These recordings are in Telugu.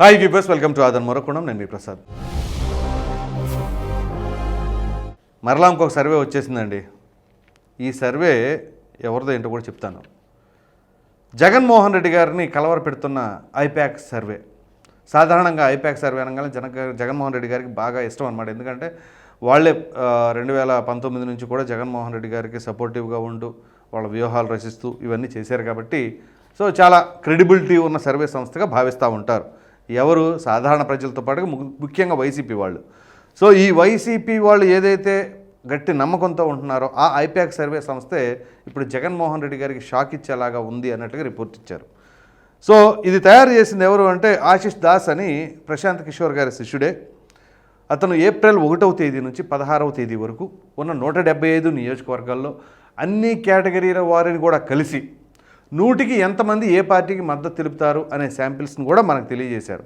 హాయ్ వ్యూబర్స్ వెల్కమ్ టు ఆదన్ మొరకొండం నేను మీ ప్రసాద్ మరలా ఇంకొక సర్వే వచ్చేసిందండి. ఈ సర్వే ఎవరిదో ఏంటో కూడా చెప్తాను. జగన్మోహన్ రెడ్డి గారిని కలవర పెడుతున్న ఐప్యాక్ సర్వే సాధారణంగా ఐప్యాక్ సర్వే అనగానే జన జగన్మోహన్ రెడ్డి గారికి బాగా ఇష్టం అనమాట ఎందుకంటే వాళ్ళే రెండు వేల పంతొమ్మిది నుంచి కూడా జగన్మోహన్ రెడ్డి గారికి సపోర్టివ్గా ఉంటూ వాళ్ళ వ్యూహాలు రచిస్తూ ఇవన్నీ చేశారు కాబట్టి సో చాలా క్రెడిబిలిటీ ఉన్న సర్వే సంస్థగా భావిస్తూ ఉంటారు. ఎవరు సాధారణ ప్రజలతో పాటుగా ము- ముఖ్యంగా వైసీపీ వాళ్ళు. సో ఈ వైసీపీ వాళ్ళు ఏదైతే గట్టి నమ్మకంతో ఉంటున్నారో ఆ ఐప్యాక్ సర్వే సంస్థే ఇప్పుడు జగన్మోహన్ రెడ్డి గారికి షాక్ ఇచ్చేలాగా ఉంది అన్నట్టుగా రిపోర్ట్ ఇచ్చారు. సో ఇది తయారు చేసింది ఎవరు అంటే ఆశిష్ దాస్ అని ప్రశాంత్ కిషోర్ గారి శిష్యుడే. అతను ఏప్రిల్ ఒకటవ తేదీ నుంచి పదహారవ తేదీ వరకు ఉన్న నూట డెబ్బై ఐదు నియోజకవర్గాల్లో అన్ని కేటగిరీల వారిని కూడా కలిసి నూటికి ఎంతమంది ఏ పార్టీకి మద్దతు తెలుపుతారు అనే శాంపిల్స్ని కూడా మనకు తెలియజేశారు.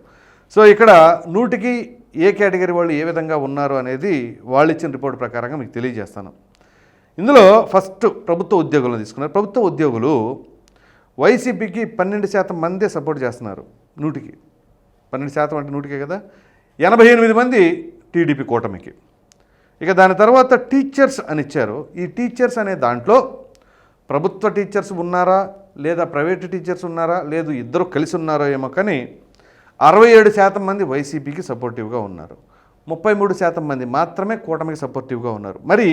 సో ఇక్కడ నూటికి ఏ కేటగిరీ వాళ్ళు ఏ విధంగా ఉన్నారు అనేది వాళ్ళు ఇచ్చిన రిపోర్ట్ ప్రకారంగా మీకు తెలియజేస్తాను. ఇందులో ఫస్ట్ ప్రభుత్వ ఉద్యోగులను తీసుకున్నారు. ప్రభుత్వ ఉద్యోగులు వైసీపీకి పన్నెండు శాతం మందే సపోర్ట్ చేస్తున్నారు నూటికి. పన్నెండు శాతం అంటే నూటికే కదా? ఎనభై ఎనిమిది మంది టీడీపీ కూటమికి. ఇక దాని తర్వాత టీచర్స్ అని ఇచ్చారు. ఈ టీచర్స్ అనే దాంట్లో ప్రభుత్వ టీచర్స్ ఉన్నారా? లేదా ప్రైవేటు టీచర్స్ ఉన్నారా? లేదు ఇద్దరు కలిసి ఉన్నారో ఏమో కానీ అరవై ఏడు శాతం మంది వైసీపీకి సపోర్టివ్గా ఉన్నారు. ముప్పై మూడు శాతం మంది మాత్రమే కూటమికి సపోర్టివ్గా ఉన్నారు. మరి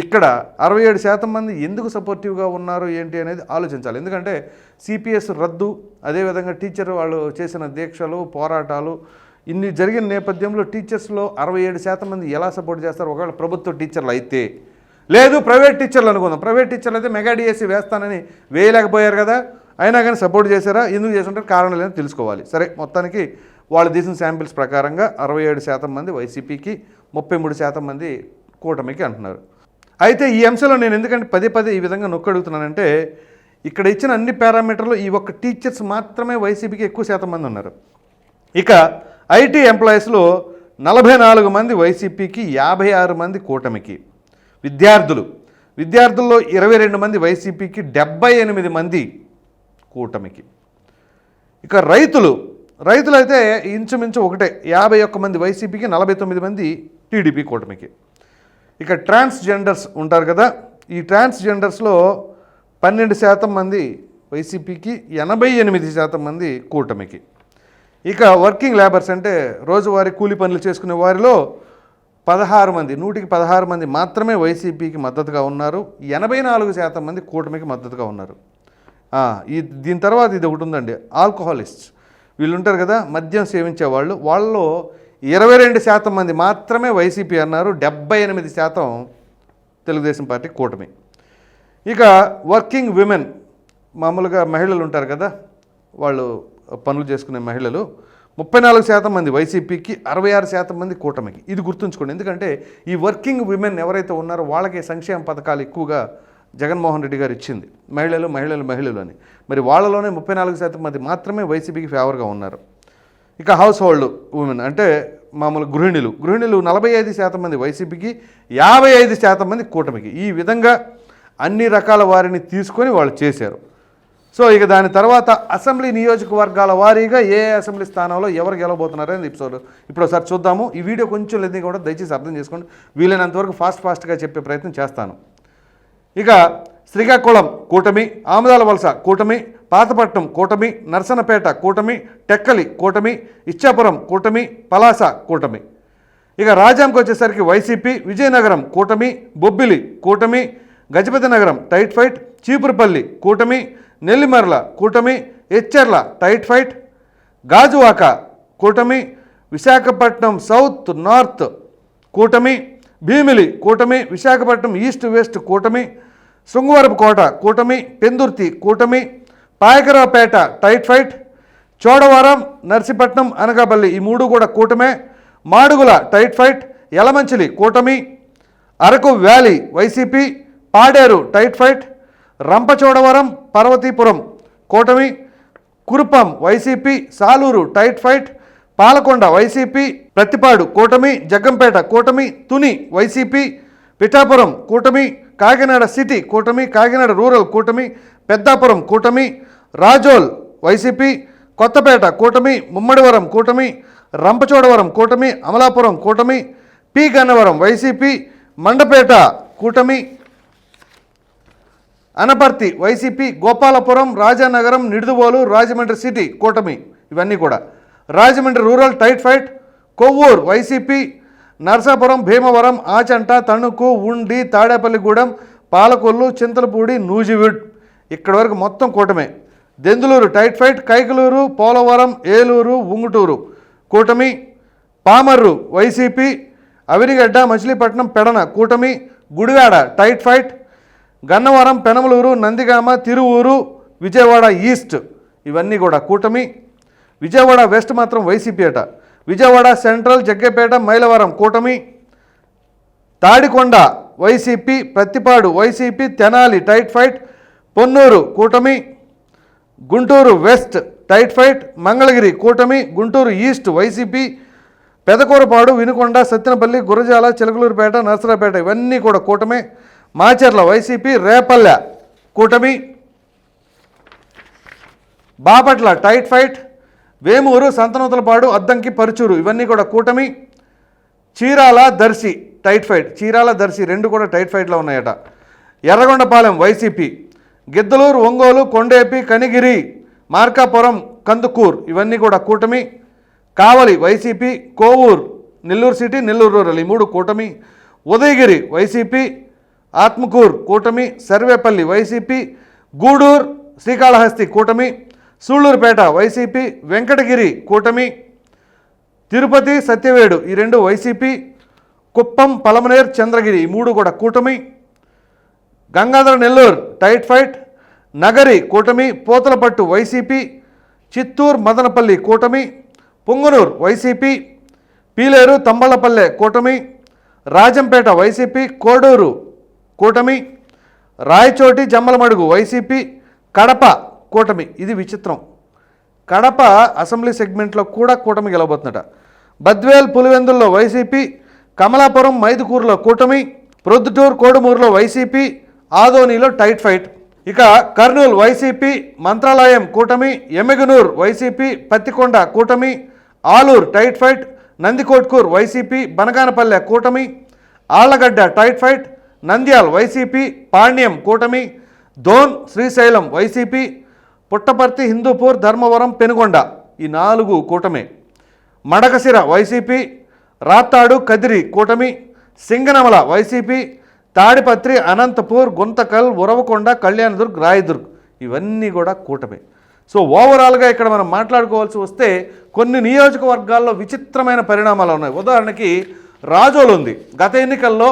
ఇక్కడ అరవై ఏడు శాతం మంది ఎందుకు సపోర్టివ్గా ఉన్నారు ఏంటి అనేది ఆలోచించాలి. ఎందుకంటే సిపిఎస్ రద్దు అదేవిధంగా టీచర్ వాళ్ళు చేసిన దీక్షలు పోరాటాలు ఇన్ని జరిగిన నేపథ్యంలో టీచర్స్లో అరవై ఏడు శాతం మంది ఎలా సపోర్ట్ చేస్తారు? ఒకవేళ ప్రభుత్వ టీచర్లు అయితే లేదు ప్రైవేట్ టీచర్లు అనుకుందాం. ప్రైవేట్ టీచర్లు అయితే మెగా డిఎస్సి వేస్తానని వేయలేకపోయారు కదా. అయినా కానీ సపోర్ట్ చేశారా? ఎందుకు చేస్తుంటారు కారణాలు ఏంటో తెలుసుకోవాలి. సరే మొత్తానికి వాళ్ళు తీసిన శాంపిల్స్ ప్రకారంగా అరవై ఏడు శాతం మంది వైసీపీకి ముప్పై మూడు శాతం మంది కూటమికి అంటున్నారు. అయితే ఈ అంశంలో నేను ఎందుకంటే పదే పదే ఈ విధంగా నొక్కడుగుతున్నానంటే ఇక్కడ ఇచ్చిన అన్ని పారామీటర్లు ఈ ఒక్క టీచర్స్ మాత్రమే వైసీపీకి ఎక్కువ శాతం మంది ఉన్నారు. ఇక ఐటీ ఎంప్లాయీస్లో నలభై నాలుగు మంది వైసీపీకి యాభై ఆరు మంది కూటమికి. విద్యార్థులు. విద్యార్థుల్లో ఇరవై రెండు మంది వైసీపీకి డెబ్బై ఎనిమిది మంది కూటమికి. ఇక రైతులు రైతులు అయితే ఇంచుమించు ఒకటే యాభై ఒక్క మంది వైసీపీకి నలభై తొమ్మిది మంది టీడీపీ కూటమికి. ఇక ట్రాన్స్జెండర్స్ ఉంటారు కదా ఈ ట్రాన్స్జెండర్స్లో పన్నెండు శాతం మంది వైసీపీకి ఎనభై ఎనిమిది శాతం మంది కూటమికి. ఇక వర్కింగ్ లేబర్స్ అంటే రోజువారీ కూలి పనులు చేసుకునే వారిలో పదహారు మంది నూటికి పదహారు మంది మాత్రమే వైసీపీకి మద్దతుగా ఉన్నారు. ఎనభై నాలుగు శాతం మంది కూటమికి మద్దతుగా ఉన్నారు. ఈ దీని తర్వాత ఇది ఒకటి ఉందండి ఆల్కహాలిస్ట్ వీళ్ళు ఉంటారు కదా మద్యం సేవించే వాళ్ళు. వాళ్ళలో ఇరవై రెండు శాతం మంది మాత్రమే వైసీపీ అన్నారు. డెబ్బై ఎనిమిది శాతం తెలుగుదేశం పార్టీ కూటమి. ఇక వర్కింగ్ విమెన్ మామూలుగా మహిళలు ఉంటారు కదా వాళ్ళు పనులు చేసుకునే మహిళలు ముప్పై నాలుగు శాతం మంది వైసీపీకి అరవై ఆరు శాతం మంది కూటమికి. ఇది గుర్తుంచుకోండి. ఎందుకంటే ఈ వర్కింగ్ విమెన్ ఎవరైతే ఉన్నారో వాళ్ళకి సంక్షేమ పథకాలు ఎక్కువగా జగన్మోహన్ రెడ్డి గారు ఇచ్చింది. మహిళలు మహిళలు మహిళలు అని. మరి వాళ్ళలోనే ముప్పై నాలుగు శాతం మంది మాత్రమే వైసీపీకి ఫేవర్గా ఉన్నారు. ఇక హౌస్ హోల్డ్ ఉమెన్ అంటే మామూలు గృహిణులు. గృహిణులు నలభై ఐదు శాతం మంది వైసీపీకి యాభై ఐదు శాతం మంది కూటమికి. ఈ విధంగా అన్ని రకాల వారిని తీసుకొని వాళ్ళు చేశారు. సో ఇక దాని తర్వాత అసెంబ్లీ నియోజకవర్గాల వారీగా ఏ అసెంబ్లీ స్థానంలో ఎవరు గెలవబోతున్నారని ఎపిసోడ్ ఇప్పుడు ఒకసారి చూద్దాము. ఈ వీడియో కొంచెం లేదు కూడా దయచేసి అర్థం చేసుకోండి. వీలైనంతవరకు ఫాస్ట్ ఫాస్ట్గా చెప్పే ప్రయత్నం చేస్తాను. ఇక శ్రీకాకుళం కూటమి ఆమదాల వలస కూటమి పాతపట్నం కూటమి నర్సనపేట కూటమి టెక్కలి కూటమి ఇచ్చాపురం కూటమి పలాస కూటమి. ఇక రాజాంకి వచ్చేసరికి వైసీపీ విజయనగరం కూటమి బొబ్బిలి కూటమి గజపతి నగరం టైట్ ఫైట్ చీపురుపల్లి కూటమి నెల్లిమర్ల కూటమి ఎచ్చెర్ల టైట్ ఫైట్ గాజువాక కూటమి విశాఖపట్నం సౌత్ నార్త్ కూటమి భీమిలి కూటమి విశాఖపట్నం ఈస్ట్ వెస్ట్ కూటమి శృంగవరపు కోట కూటమి పెందుర్తి కూటమి పాయకరావుపేట టైట్ ఫైట్ చోడవరం నర్సీపట్నం అనకాపల్లి ఈ మూడు కూడా కూటమే మాడుగుల టైట్ ఫైట్ యలమంచిలి కూటమి Araku valley YCP Paderu tight fight Rampachodavaram Parvathipuram కూటమి Kurupam YCP Saluru tight fight Palakonda YCP Prathipadu కూటమి జగ్గంపేట కూటమి తుని వైసీపీ పిఠాపురం కూటమి కాకినాడ సిటీ కూటమి కాకినాడ రూరల్ కూటమి పెద్దాపురం కూటమి రాజోల్ వైసీపీ కొత్తపేట కూటమి ముమ్మడివరం కూటమి రంపచోడవరం కూటమి అమలాపురం కూటమి పి. గన్నవరం వైసీపీ మండపేట కూటమి అనపర్తి వైసీపీ గోపాలపురం రాజానగరం నిడుదువోలు రాజమండ్రి సిటీ కూటమి. ఇవన్నీ కూడా. Rajahmundry rural tight fight Kovvur YCP Narasapuram Bhimavaram Achanta Tanuku Undi Tadepalligudem Palakollu Chintalapudi Nuzvid. ఇక్కడి వరకు మొత్తం కూటమే. Denduluru tight fight Kaikaluru Polavaram Eluru Unguturu. కూటమి పామర్రు వైసీపీ అవినిగడ్డ మచిలీపట్నం పెడన. కూటమి Gudivada tight fight Gannavaram Penamaluru Nandigama Tiruvuru Vijayawada east ఇవన్నీ కూడా కూటమి. విజయవాడ వెస్ట్ మాత్రం వైసీపీ అట. విజయవాడ సెంట్రల్ జగ్గపేట మైలవరం కూటమి. Tadikonda YCP Prathipadu YCP Tenali tight fight Ponnuru కూటమి. Guntur west tight fight Mangalagiri కూటమి గుంటూరు ఈస్ట్ వైసీపీ. పెదకూరపాడు వినుకొండ సత్తెనపల్లి గురజాల చిలకలూరుపేట నర్సరాపేట ఇవన్నీ కూడా కూటమే. మాచర్ల వైసీపీ రేపల్లె కూటమి. బాపట్ల టైట్ ఫైట్ వేమూరు సంతనూతలపాడు అద్దంకి పరుచూరు ఇవన్నీ కూడా కూటమి. చీరాల దర్శి టైట్ ఫైట్ చీరాల దర్శి రెండు కూడా టైట్ ఫైట్లో ఉన్నాయట. ఎర్రగొండపాలెం వైసీపీ గిద్దలూరు ఒంగోలు కొండేపి కనిగిరి మార్కాపురం కందుకూర్ ఇవన్నీ కూడా కూటమి. Kavali YCP Kovur Nellore city Nellore rural ఈ మూడు కూటమి. ఉదయగిరి వైసీపీ ఆత్మకూర్ కూటమి సర్వేపల్లి వైసీపీ గూడూరు శ్రీకాళహస్తి కూటమి సూళ్ళూరుపేట వైసీపీ వెంకటగిరి కూటమి తిరుపతి సత్యవేడు ఈ రెండు వైసీపీ కుప్పం పలమనేర్ చంద్రగిరి ఈ మూడు కూడా కూటమి గంగాధర నెల్లూరు టైట్ ఫైట్ నగరి కూటమి పోతలపట్టు వైసీపీ చిత్తూరు మదనపల్లి కూటమి పొంగనూరు వైసీపీ పీలేరు తంబళ్ళపల్లె కూటమి రాజంపేట వైసీపీ కోడూరు కూటమి రాయచోటి జమ్మలమడుగు వైసీపీ కడప కూటమి. ఇది విచిత్రం. కడప అసెంబ్లీ సెగ్మెంట్లో కూడా కూటమి గెలవబోతుందట. బద్వేల్ పులివెందుల్లో వైసీపీ కమలాపురం మైదుకూరులో కూటమి ప్రొద్దుటూరు కోడుమూరులో వైసీపీ ఆదోనిలో టైట్ ఫైట్. ఇక కర్నూలు వైసీపీ మంత్రాలయం కూటమి ఎమ్మిగనూర్ వైసీపీ పత్తికొండ కూటమి Aluru tight fight Nandikotkur YCP Banaganapalle కూటమి Allagadda tight fight Nandyal YCP Panyam కూటమి ధోన్ శ్రీశైలం వైసీపీ పుట్టపర్తి హిందూపూర్ ధర్మవరం పెనుగొండ ఈ నాలుగు కూటమి. మడకసిర వైసీపీ రాత్తాడు కదిరి కూటమి సింగనమల వైసీపీ తాడిపత్రి అనంతపూర్ గుంతకల్ ఉరవకొండ కళ్యాణదుర్గ్ రాయదుర్గ్ ఇవన్నీ కూడా కూటమే. సో ఓవరాల్గా ఇక్కడ మనం మాట్లాడుకోవాల్సి వస్తే కొన్ని నియోజకవర్గాల్లో విచిత్రమైన పరిణామాలు ఉన్నాయి. ఉదాహరణకి రాజోలు ఉంది. గత ఎన్నికల్లో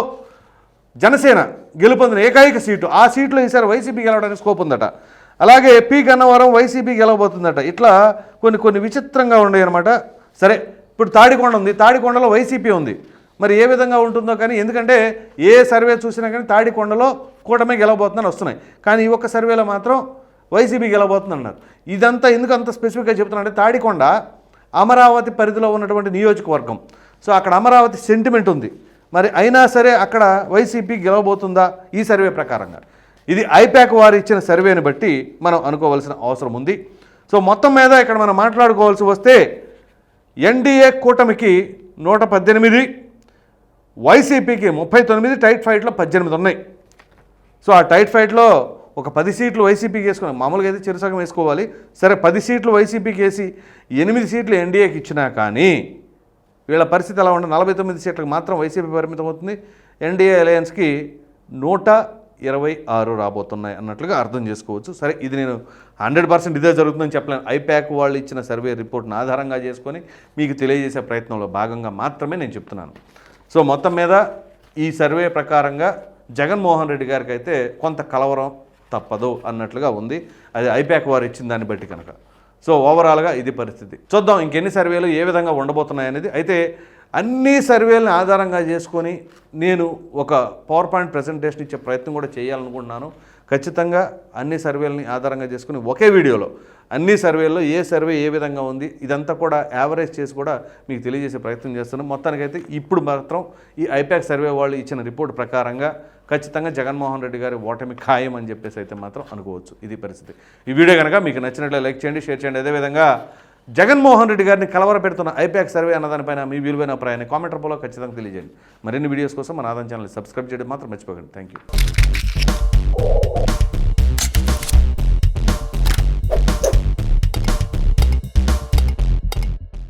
జనసేన గెలుపొందిన ఏకైక సీటు. ఆ సీట్లో ఈసారి వైసీపీ గెలవడానికి స్కోప్ ఉందట. అలాగే పి గన్నవరం వైసీపీ గెలవబోతుందట. ఇట్లా కొన్ని కొన్ని విచిత్రంగా ఉన్నాయి అనమాట సరే ఇప్పుడు తాడికొండ ఉంది. తాడికొండలో వైసీపీ ఉంది. మరి ఏ విధంగా ఉంటుందో కానీ ఎందుకంటే ఏ సర్వే చూసినా కానీ తాడికొండలో కూటమే గెలవబోతుందని వస్తున్నాయి. కానీ ఈ ఒక్క సర్వేలో మాత్రం వైసీపీ గెలవబోతుంది అన్నారు ఇదంతా ఎందుకు అంత స్పెసిఫిక్గా చెప్తున్నానంటే తాడికొండ అమరావతి పరిధిలో ఉన్నటువంటి నియోజకవర్గం. సో అక్కడ అమరావతి సెంటిమెంట్ ఉంది. మరి అయినా సరే అక్కడ వైసీపీ గెలవబోతుందా? ఈ సర్వే ప్రకారంగా. ఇది ఐపాక్ వారు ఇచ్చిన సర్వేని బట్టి మనం అనుకోవాల్సిన అవసరం ఉంది. సో మొత్తం మీద ఇక్కడ మనం మాట్లాడుకోవాల్సి వస్తే ఎన్డీఏ కూటమికి నూట పద్దెనిమిది వైసీపీకి ముప్పై తొమ్మిది టైట్ ఫైట్లో పద్దెనిమిది ఉన్నాయి. సో ఆ టైట్ ఫైట్లో ఒక పది సీట్లు వైసీపీకి వేసుకున్నాం మామూలుగా అయితే చిరుసగం వేసుకోవాలి. సరే పది సీట్లు వైసీపీకి వేసి ఎనిమిది సీట్లు ఎన్డీఏకి ఇచ్చినా కానీ వీళ్ళ పరిస్థితి ఎలా ఉంటుంది నలభై తొమ్మిది సీట్లకు మాత్రం వైసీపీ పరిమితం అవుతుంది. ఎన్డీఏ అలయన్స్కి నూట ఇరవై ఆరు రాబోతున్నాయి అన్నట్లుగా అర్థం చేసుకోవచ్చు. సరే ఇది నేను హండ్రెడ్ పర్సెంట్ ఇదే జరుగుతుందని చెప్పలేను. ఐప్యాక్ వాళ్ళు ఇచ్చిన సర్వే రిపోర్ట్ను ఆధారంగా చేసుకొని మీకు తెలియజేసే ప్రయత్నంలో భాగంగా మాత్రమే నేను చెప్తున్నాను. సో మొత్తం మీద ఈ సర్వే ప్రకారంగా జగన్మోహన్ రెడ్డి గారికి అయితే కొంత కలవరం తప్పదు అన్నట్లుగా ఉంది. అది ఐప్యాక్ వారు ఇచ్చిన దాన్ని బట్టి కనుక. సో ఓవరాల్గా ఇది పరిస్థితి. చూద్దాం ఇంకెన్ని సర్వేలు ఏ విధంగా ఉండబోతున్నాయి అనేది అయితే అన్ని సర్వేలను ఆధారంగా చేసుకొని నేను ఒక పవర్ పాయింట్ ప్రజెంటేషన్ ఇచ్చే ప్రయత్నం కూడా చేయాలనుకుంటున్నాను. ఖచ్చితంగా అన్ని సర్వేలని ఆధారంగా చేసుకుని ఒకే వీడియోలో అన్ని సర్వేల్లో ఏ సర్వే ఏ విధంగా ఉంది ఇదంతా కూడా యావరేజ్ చేసి కూడా మీకు తెలియజేసే ప్రయత్నం చేస్తున్నాను. మొత్తానికైతే ఇప్పుడు మాత్రం ఈ ఐపాక్ సర్వే వాళ్ళు ఇచ్చిన రిపోర్ట్ ప్రకారంగా ఖచ్చితంగా జగన్మోహన్ రెడ్డి గారి ఓటమి ఖాయం అని చెప్పేసి అయితే మాత్రం అనుకోవచ్చు. ఇది పరిస్థితి. ఈ వీడియో కనుక మీకు నచ్చినట్లే లైక్ చేయండి షేర్ చేయండి. అదేవిధంగా జగన్మోహన్ రెడ్డి గారిని కలవర పెడుతున్న ఐపాక్ సర్వే అన్నదానిపైన మీ విలువైన అభిప్రాయాన్ని కామెంట్ రూపంలో ఖచ్చితంగా తెలియజేయండి. మరిన్ని వీడియోస్ కోసం మన ఆదాయం ఛానల్ సబ్స్క్రైబ్ చేయడం మాత్రం మర్చిపోకండి. Thank you